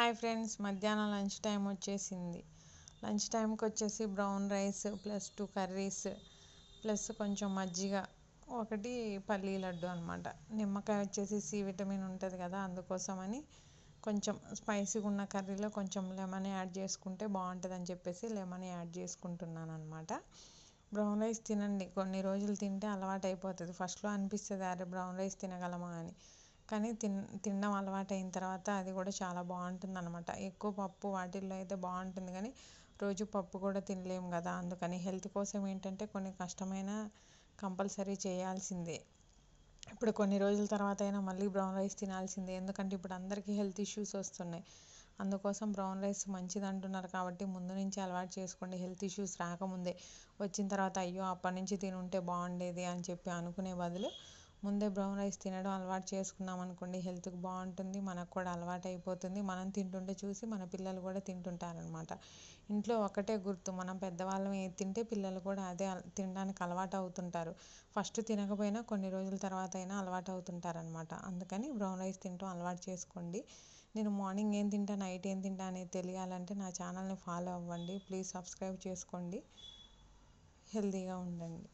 Hi friends మధ్యాహ్నం lunch time వచ్చేసింది. Lunch టైంకి వచ్చేసి brown rice plus two curries plus కొంచెం మజ్జిగ ఒకటి పల్లీ లడ్డు అనమాట నిమ్మకాయ వచ్చేసి సి విటమిన్ ఉంటుంది కదా అందుకోసమని కొంచెం స్పైసీగా ఉన్న కర్రీలో కొంచెం లెమన్ యాడ్ చేసుకుంటే బాగుంటుంది అని చెప్పేసి లెమన్ యాడ్ చేసుకుంటున్నాను అనమాట బ్రౌన్ రైస్ తినండి కొన్ని రోజులు తింటే అలవాటు అయిపోతుంది ఫస్ట్లో అనిపిస్తుంది అరే బ్రౌన్ రైస్ తినగలమా అని. కానీ తిన్ తినడం అలవాటు అయిన తర్వాత అది కూడా చాలా బాగుంటుంది అనమాట ఎక్కువ పప్పు వాటిల్లో అయితే బాగుంటుంది కానీ రోజు పప్పు కూడా తినలేము కదా. అందుకని హెల్త్ కోసం ఏంటంటే కొన్ని కష్టమైన కంపల్సరీ చేయాల్సిందే. ఇప్పుడు కొన్ని రోజుల తర్వాత అయినా మళ్ళీ బ్రౌన్ రైస్ తినాల్సిందే. ఎందుకంటే ఇప్పుడు అందరికీ హెల్త్ ఇష్యూస్ వస్తున్నాయి. అందుకోసం బ్రౌన్ రైస్ మంచిది అంటున్నారు కాబట్టి ముందు నుంచి అలవాటు చేసుకోండి. హెల్త్ ఇష్యూస్ రాకముందే. వచ్చిన తర్వాత అయ్యో అప్పటి నుంచి తినుంటే బాగుండేది అని చెప్పి అనుకునే బదులు ముందే బ్రౌన్ రైస్ తినడం అలవాటు చేసుకున్నాం అనుకోండి హెల్త్కి బాగుంటుంది మనకు కూడా అలవాటు అయిపోతుంది మనం తింటుంటే చూసి మన పిల్లలు కూడా తింటుంటారనమాట ఇంట్లో ఒకటే గుర్తు మనం పెద్దవాళ్ళం ఏది తింటే పిల్లలు కూడా అదే తినడానికి అలవాటు అవుతుంటారు ఫస్ట్ తినకపోయినా కొన్ని రోజుల తర్వాత అయినా అలవాటు అవుతుంటారనమాట అందుకని బ్రౌన్ రైస్ తింటాం అలవాటు చేసుకోండి. నేను మార్నింగ్ ఏం తింటా నైట్ ఏం తింటా అనేది తెలియాలంటే నా ఛానల్ని ఫాలో అవ్వండి. ప్లీజ్ సబ్స్క్రైబ్ చేసుకోండి. హెల్తీగా ఉండండి.